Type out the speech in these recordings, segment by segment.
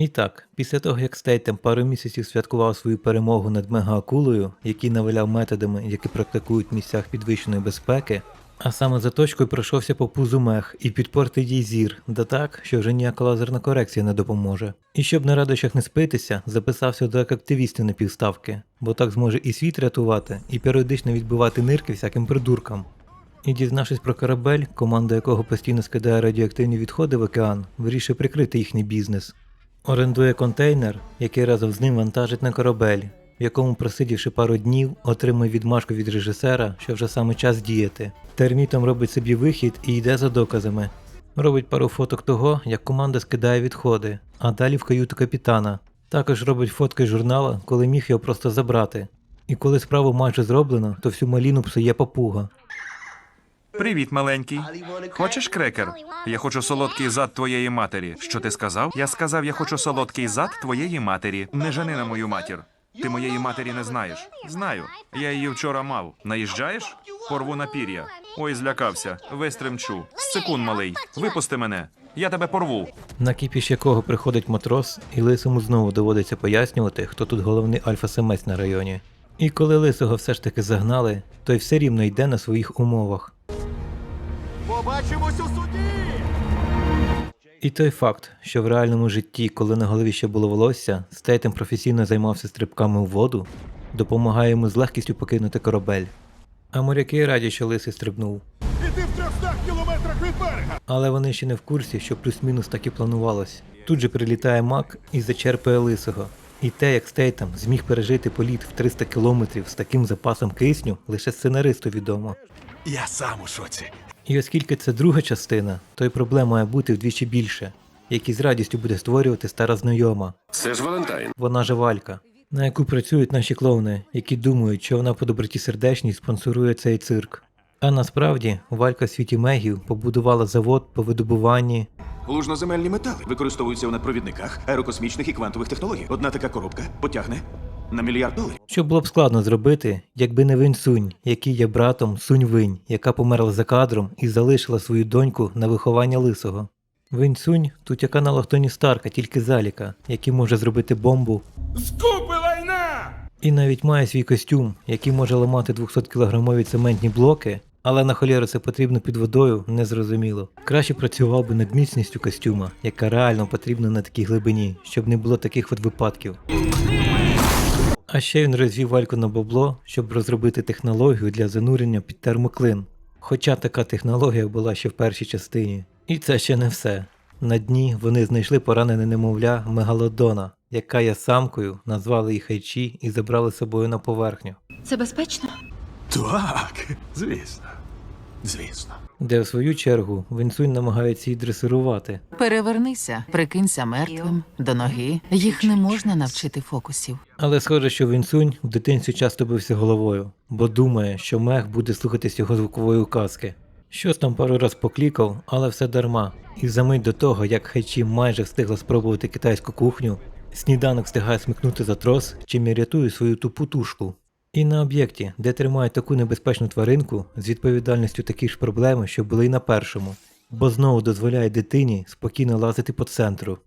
І так, після того як Стейтем пару місяців святкував свою перемогу над мегаакулою, який наваляв методами, які практикують в місцях підвищеної безпеки, а саме за точкою пройшовся по пузу мех і підпортив їй зір, да так, що вже ніяка лазерна корекція не допоможе. І щоб на радощах не спитися, записався до активістів на півставки, бо так зможе і світ рятувати, і періодично відбивати нирки всяким придуркам. І дізнавшись про корабель, команда якого постійно скидає радіоактивні відходи в океан, вирішує прикрити їхній бізнес. Орендує контейнер, який разом з ним вантажить на корабель, в якому, просидівши пару днів, отримує відмашку від режисера, що вже саме час діяти. Термітом робить собі вихід і йде за доказами. Робить пару фоток того, як команда скидає відходи, а далі в каюту капітана. Також робить фотки журнала, коли міг його просто забрати. І коли справу майже зроблено, то всю маліну псує папуга. Привіт, маленький. Хочеш крекер? Я хочу солодкий зад твоєї матері. Що ти сказав? Я сказав, я хочу солодкий зад твоєї матері. Не жени на мою матір. Ти моєї матері не знаєш. Знаю. Я її вчора мав. Наїжджаєш? Порву на пір'я. Ой, злякався. Весь тремчу. Секунд, малий. Випусти мене. Я тебе порву. На кіпіш якого приходить матрос, і лисому знову доводиться пояснювати, хто тут головний альфа-самець на районі. І коли лисого все ж таки загнали, той все рівно йде на своїх умовах. Побачимось у суді! І той факт, що в реальному житті, коли на голові ще було волосся, Стейтем професійно займався стрибками у воду, допомагає йому з легкістю покинути корабель. А моряки раді, що лисий стрибнув. І ти в 300 кілометрах від берега! Але вони ще не в курсі, що плюс-мінус так і планувалось. Тут же прилітає мак і зачерпує лисого. І те, як Стейтем зміг пережити політ в 300 кілометрів з таким запасом кисню, лише сценаристу відомо. Я сам у шоці. І оскільки це друга частина, то й проблем має бути вдвічі більше, які з радістю буде створювати стара знайома. Це ж Валентайн. Вона же Валька, на яку працюють наші клоуни, які думають, що вона по доброті сердечній спонсорує цей цирк. А насправді Валька в світі Мегів побудувала завод по видобуванні Лужноземельні метали використовуються в надпровідниках, аерокосмічних і квантових технологій. Одна така коробка потягне на мільярд доларів. Що було б складно зробити, якби не Винь Сунь, який є братом Сунь Винь, яка померла за кадром і залишила свою доньку на виховання лисого. Винь Сунь тут як аналог Тоні Старка, тільки заліка, який може зробити бомбу, Скупи лайна! і навіть має свій костюм, який може ламати 200 кілограмові цементні блоки, але на холєру це потрібно під водою, незрозуміло. Краще працював би над міцністю костюма, яка реально потрібна на такій глибині, щоб не було таких от випадків. А ще він розвів вальку на бабло, щоб розробити технологію для занурення під термоклин. Хоча така технологія була ще в першій частині. І це ще не все. На дні вони знайшли поранене немовля Мегалодона, яка є самкою, назвали її Хайчі і забрали з собою на поверхню, Це безпечно? Так, звісно. Звісно. де в свою чергу Вінсунь намагається її дресирувати. Перевернися, прикинься мертвим до ноги. Їх не можна навчити фокусів. Але схоже, що Вінсунь в дитинстві часто бився головою, бо думає, що мех буде слухатись його звукової указки. Щось там пару раз поклікав, але все дарма. І за мить до того, як Хайчі майже встигла спробувати китайську кухню, сніданок встигає смикнути за трос, чим і рятує свою тупу тушку. І на об'єкті, де тримають таку небезпечну тваринку, з відповідальністю такі ж проблеми, що були й на першому, бо знову дозволяє дитині спокійно лазити по центру.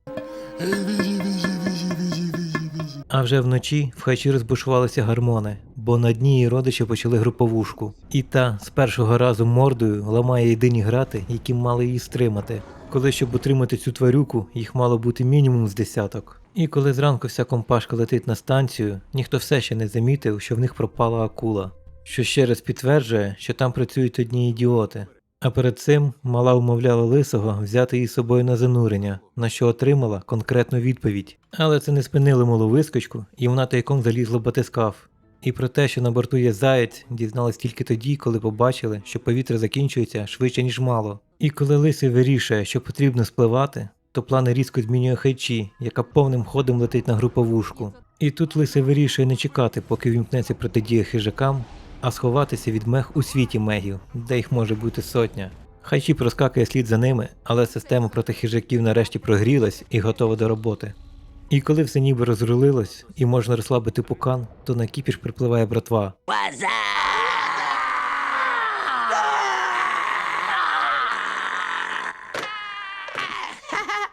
А вже вночі в хачі розбушувалися гармони, бо на дні її родичі почали груповушку. І та з першого разу мордою ламає єдині грати, які мали її стримати. Коли щоб утримати цю тварюку, їх мало бути мінімум з десяток. І коли зранку вся компашка летить на станцію, ніхто все ще не замітив, що в них пропала акула, що ще раз підтверджує, що там працюють одні ідіоти. А перед цим мала умовляла лисого взяти її з собою на занурення, на що отримала конкретну відповідь. Але це не спинило малу вискочку, і вона тайком залізла в батискаф. І про те, що на борту є заєць, дізналась тільки тоді, коли побачили, що повітря закінчується швидше, ніж мало. І коли лисий вирішує, що потрібно спливати, то плани різко змінює хайчі, яка повним ходом летить на груповушку. І тут лисий вирішує не чекати, поки вімкнеться протидія хижакам, а сховатися від мех у світі мегів, де їх може бути сотня. Хайчі проскакує слід за ними, але система проти хижаків нарешті прогрілась і готова до роботи. І коли все ніби розрулилось і можна розслабити пукан, то на кіпіш припливає братва.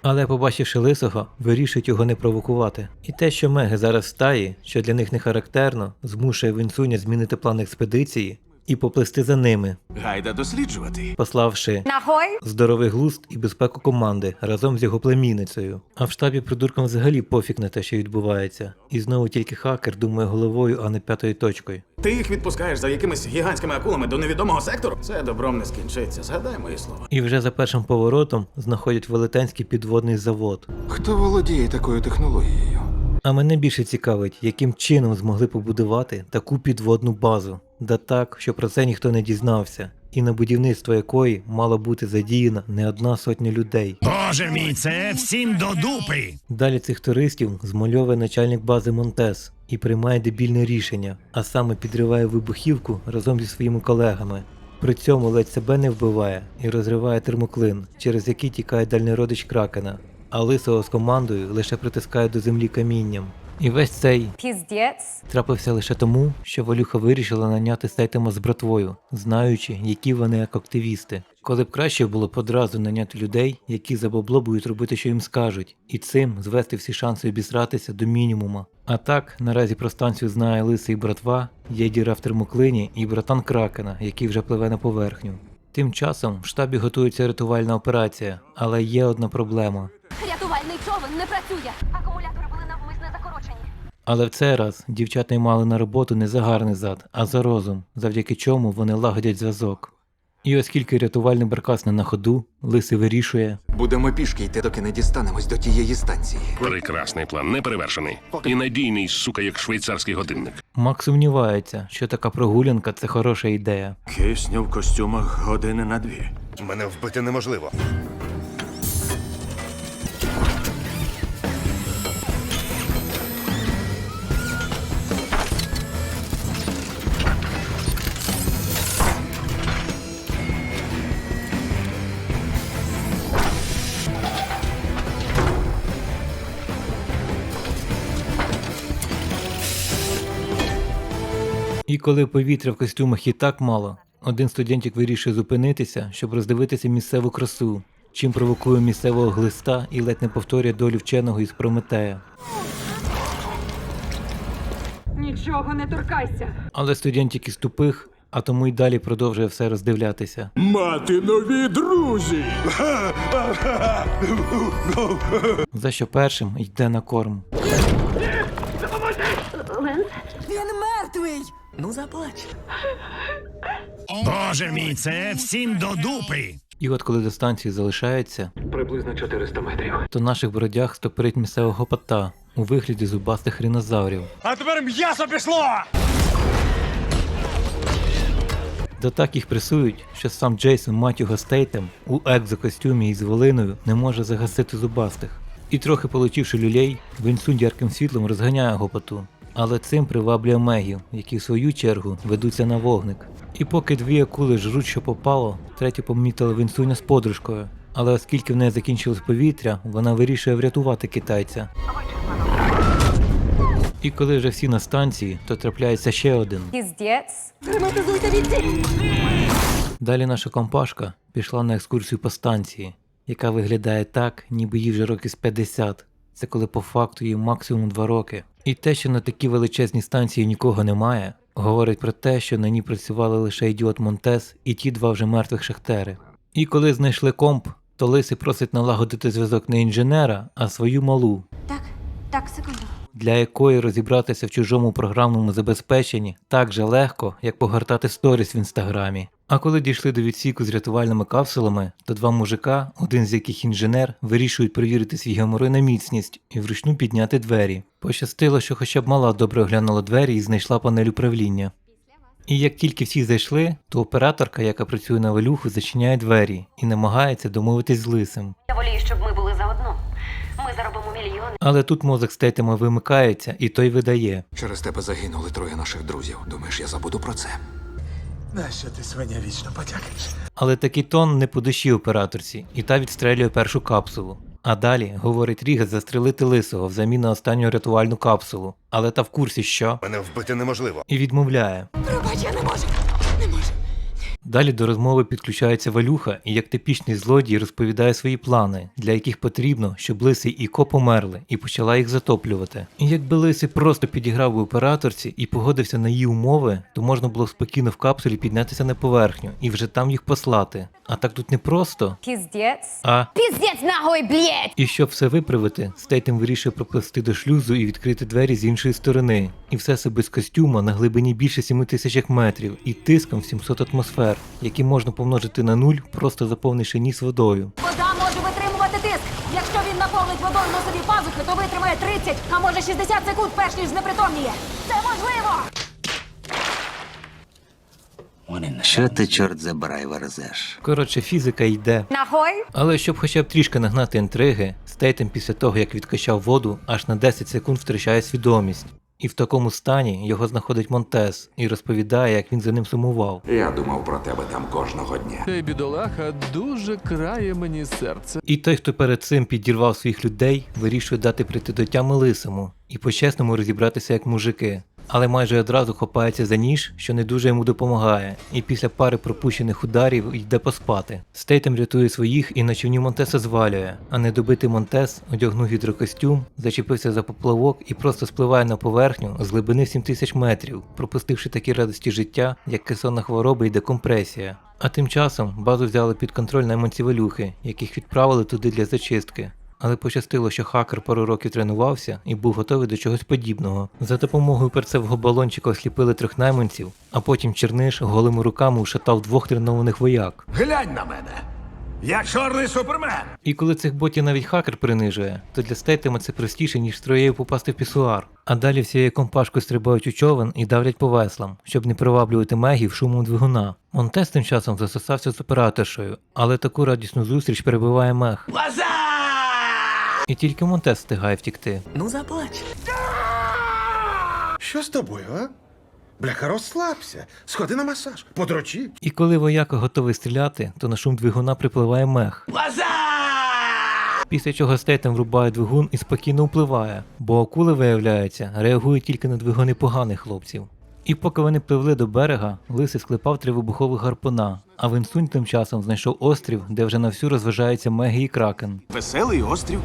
Але побачивши лисого, вирішують його не провокувати. І те, що меги зараз в стаї, що для них не характерно, змушує Вінсуня змінити план експедиції і поплисти за ними, Гайда досліджувати. пославши Нахой! здоровий глузд і безпеку команди разом з його племінницею. А в штабі придуркам взагалі пофіг на те, що відбувається. І знову тільки хакер думає головою, а не п'ятою точкою. Ти їх відпускаєш за якимись гігантськими акулами до невідомого сектору? Це добром не скінчиться. Згадай мої слова. І вже за першим поворотом знаходять велетенський підводний завод. Хто володіє такою технологією? А мене більше цікавить, яким чином змогли побудувати таку підводну базу, да так, що про це ніхто не дізнався, і на будівництво якої мала бути задіяна не одна сотня людей. Боже мій, це всім до дупи. Далі цих туристів змальовує начальник бази Монтес і приймає дебільне рішення, а саме підриває вибухівку разом зі своїми колегами. При цьому ледь себе не вбиває і розриває термоклин, через який тікає дальній родич кракена, а лисого з командою лише притискає до землі камінням. І весь цей Піздець. трапився лише тому, що Валюха вирішила наняти Сайтема з братвою, знаючи, які вони як активісти. Коли б краще було б одразу наняти людей, які за бабло будуть робити, що їм скажуть, і цим звести всі шанси обісратися до мінімума. А так, наразі про станцію знає лисий братва, є діра в термоклині і братан Кракена, який вже пливе на поверхню. Тим часом в штабі готується рятувальна операція, але є одна проблема. Рятувальний човен не працює. Але в цей раз дівчата й мали на роботу не за гарний зад, а за розум, завдяки чому вони лагодять зв'язок. І оскільки рятувальний баркас не на ходу, лисий вирішує, Будемо пішки йти, доки не дістанемось до тієї станції. Прекрасний план, неперевершений. І надійний, сука, як швейцарський годинник. Мак сумнівається, що така прогулянка це хороша ідея. Кисню в костюмах години на дві. Мене вбити неможливо. І коли повітря в костюмах і так мало, один студентик вирішує зупинитися, щоб роздивитися місцеву красу, чим провокує місцевого глиста і ледь не повторює долю вченого із Прометея. Нічого не торкайся. Але студентик із тупих, а тому й далі продовжує все роздивлятися. Мати нові друзі! За що першим йде на корм. Боже мій, це всім до дупи. І от коли до станції залишається, приблизно 400 метрів, то наших бродяг стопирить місцевого пота у вигляді зубастих рінозаврів. А тепер м'ясо пішло! До так їх пресують, що сам Джейсон Матюга Стейтем у екзокостюмі із волиною не може загасити зубастих. І трохи получивши люлей, Вінсун ярким світлом розганяє гопоту. Але цим приваблює мегів, які в свою чергу ведуться на вогник. І поки дві акули жруть, що попало, третю помітила Вінсуня з подружкою. Але оскільки в неї закінчилось повітря, вона вирішує врятувати китайця. І коли вже всі на станції, то трапляється ще один. Піздець. Далі наша компашка пішла на екскурсію по станції, яка виглядає так, ніби їй вже років з 50. Це коли по факту їй максимум 2 роки. І те, що на такій величезній станції нікого немає, говорить про те, що на ній працювали лише ідіот Монтес і ті два вже мертвих шахтери. І коли знайшли комп, то Лисий просить налагодити зв'язок не інженера, а свою малу, Так, так, секунду. Для якої розібратися в чужому програмному забезпеченні так же легко, як погортати сторіс в інстаграмі. А коли дійшли до відсіку з рятувальними капсулами, то два мужика, один з яких інженер, вирішують перевірити свій геморой на міцність і вручну підняти двері. Пощастило, що хоча б мала добре оглянула двері і знайшла панель управління. І як тільки всі зайшли, то операторка, яка працює на велюху, зачиняє двері і намагається домовитись з лисим. Я волію, щоб ми. Ми заробимо мільйони. Але тут мозок стейтема вимикається, і той видає. Через тебе загинули троє наших друзів. Думаєш, я забуду про це? Нащо ти свиня вічно потякаєш? Але такий тон не по душі операторці, і та відстрелює першу капсулу. А далі говорить Рігас застрелити лисого взамін на останню рятувальну капсулу. Але та в курсі що? Мене вбити неможливо. І відмовляє. Пробач, я не можу. Далі до розмови підключається Валюха і як типічний злодій розповідає свої плани, для яких потрібно, щоб Лисий і Ко померли, і почала їх затоплювати. І якби Лисий просто підіграв би операторці і погодився на її умови, то можна було спокійно в капсулі піднятися на поверхню і вже там їх послати. А так тут не просто, Піздець. а Піздець нахуй, блєть! і щоб все виправити, Стейтем вирішує проплисти до шлюзу і відкрити двері з іншої сторони. І все це без костюма на глибині більше 7 тисяч метрів і тиском в 700 атмосфер, які можна помножити на нуль, просто заповнивши ніс водою. Вода може витримувати тиск. Якщо він наповнить водою носові пазухи, то витримає 30, а може 60 секунд, перш ніж знепритомніє. Це можливо! Що ти, чорт забирай, верзеш? Коротше, фізика йде. Нахуй! Але щоб хоча б трішки нагнати інтриги, Стейтем після того, як відкачав воду, аж на 10 секунд втрачає свідомість. І в такому стані його знаходить Монтес і розповідає, як він за ним сумував. Я думав про тебе там кожного дня. Цей бідолаха дуже крає мені серце. І той, хто перед цим підірвав своїх людей, вирішує дати прийти до тями лисому і по-чесному розібратися як мужики. Але майже одразу хопається за ніж, що не дуже йому допомагає, і після пари пропущених ударів йде поспати. Стейтем рятує своїх і на човні Монтеса звалює, а недобитий Монтес одягнув гідрокостюм, зачепився за поплавок і просто спливає на поверхню з глибини в 7000 метрів, пропустивши такі радості життя, як кесонна хвороба і декомпресія. А тим часом базу взяли під контроль найманці Валюхи, яких відправили туди для зачистки. Але пощастило, що хакер пару років тренувався і був готовий до чогось подібного. За допомогою перцевого балончика осліпили трьох найманців, а потім Черниш голими руками ушатав двох тренованих вояк. Глянь на мене! Я чорний супермен! І коли цих ботів навіть хакер принижує, то для стейтема це простіше, ніж строєю попасти в пісуар. А далі всією компашкою стрибають у човен і давлять по веслам, щоб не приваблювати мегів шумом двигуна. Монтес тим часом засосався з операторшою, але таку радісну зустріч перебиває мех. І тільки Монтес встигає втікти. Ну заплач. Що з тобою, а? Бляха, розслабся. Сходи на масаж, подрочи. І коли вояка готовий стріляти, то на шум двигуна припливає мех. Після чого стейтем врубає двигун і спокійно впливає, бо акули, виявляється, реагують тільки на двигуни поганих хлопців. І поки вони пливли до берега, лисий склепав три вибухових гарпуна, а Винсунь тим часом знайшов острів, де вже на всю розважаються Мегі і Кракен. Веселий острів.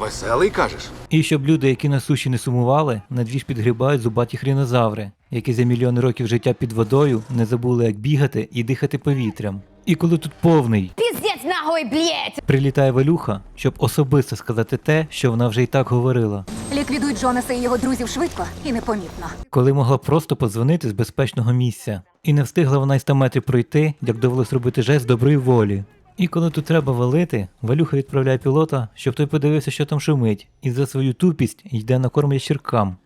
Веселий кажеш? І щоб люди, які на суші не сумували, на дві ж підгрібають зубаті хрінозаври, які за мільйони років життя під водою не забули, як бігати і дихати повітрям. І коли тут повний Піздець нахуй, блєть! прилітає Валюха, щоб особисто сказати те, що вона вже і так говорила, Ліквідуй Джонаса і його друзів швидко і непомітно. коли могла просто подзвонити з безпечного місця. І не встигла вона й 100 метрів пройти, як довелось робити жест доброї волі. І коли тут треба валити, Валюха відправляє пілота, щоб той подивився, що там шумить, і за свою тупість йде на корм ящіркам.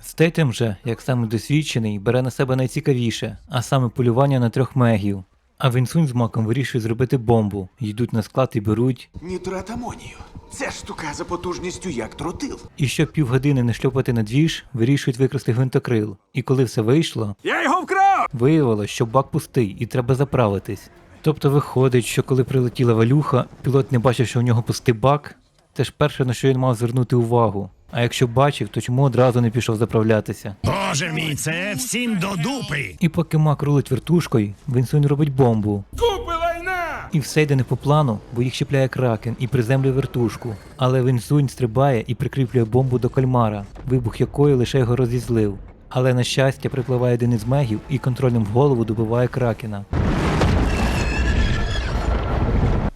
Стейтем же, як саме досвідчений, бере на себе найцікавіше, а саме полювання на трьох мегів. А Вінсунь з маком вирішує зробити бомбу, йдуть на склад і беруть. Нітрат амонію. Це штука за потужністю як тротил. І щоб півгодини не шльопати на двіж, вирішують викрасти гвинтокрил. І коли все вийшло, Я його вкрав! виявилось, що бак пустий і треба заправитись. Тобто виходить, що коли прилетіла валюха, пілот не бачив, що у нього пустий бак. Це ж перше, на що він мав звернути увагу. А якщо бачив, то чому одразу не пішов заправлятися? Боже мій, це всім до дупи. І поки мак рулить вертушкою, Вінсунь робить бомбу. Купи лайна! І все йде не по плану, бо їх чіпляє кракен і приземлює вертушку. Але Вінсунь стрибає і прикріплює бомбу до кальмара, вибух якої лише його розізлив. Але на щастя припливає один із мегів і контролем в голову добиває кракена.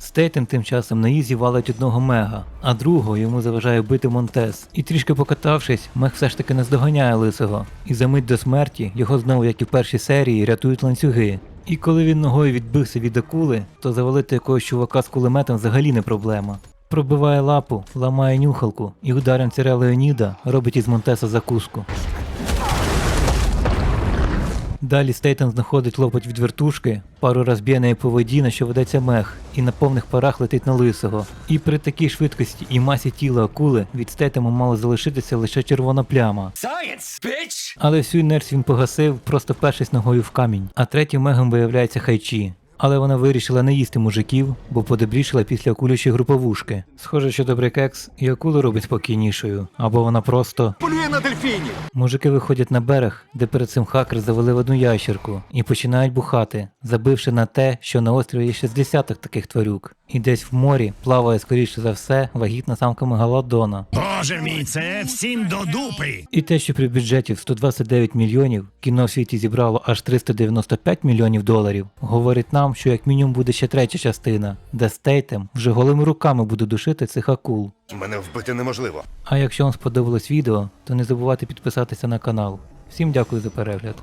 Стейтен тим часом на ізі валить одного мега, а другого йому заважає бити Монтес. І трішки покатавшись, мег все ж таки наздоганяє лисого. І за мить до смерті його знову, як і в першій серії, рятують ланцюги. І коли він ногою відбився від акули, то завалити якогось чувака з кулеметом взагалі не проблема. Пробиває лапу, ламає нюхалку і ударом царя Леоніда робить із Монтеса закуску. Далі Стейтен знаходить лопать від вертушки, пару раз б'є неї по воді, на що ведеться мех, і на повних парах летить на лисого. І при такій швидкості і масі тіла акули від Стейтема мало залишитися лише червона пляма. Але всю інерцію він погасив, просто першись ногою в камінь. А третім мегом виявляється хайчі. Але вона вирішила не їсти мужиків, бо подебрішила після акулячої груповушки. Схоже, що добрий кекс і акулу робить спокійнішою, або вона просто. Полює на дельфінів! Мужики виходять на берег, де перед цим хакер завалив одну ящерку, і починають бухати, забивши на те, що на острові є ще з десяток таких тварюк. І десь в морі плаває, скоріше за все, вагітна самка мегалодона. Боже мій, це всім до дупи. І те, що при бюджеті в 129 мільйонів кіно в світі зібрало аж 395 мільйонів доларів, говорить нам, що як мінімум буде ще третя частина, де Стейтем вже голими руками буде душити цих акул. Мене вбити неможливо. А якщо вам сподобалось відео, то не забувайте підписатися на канал. Всім дякую за перегляд.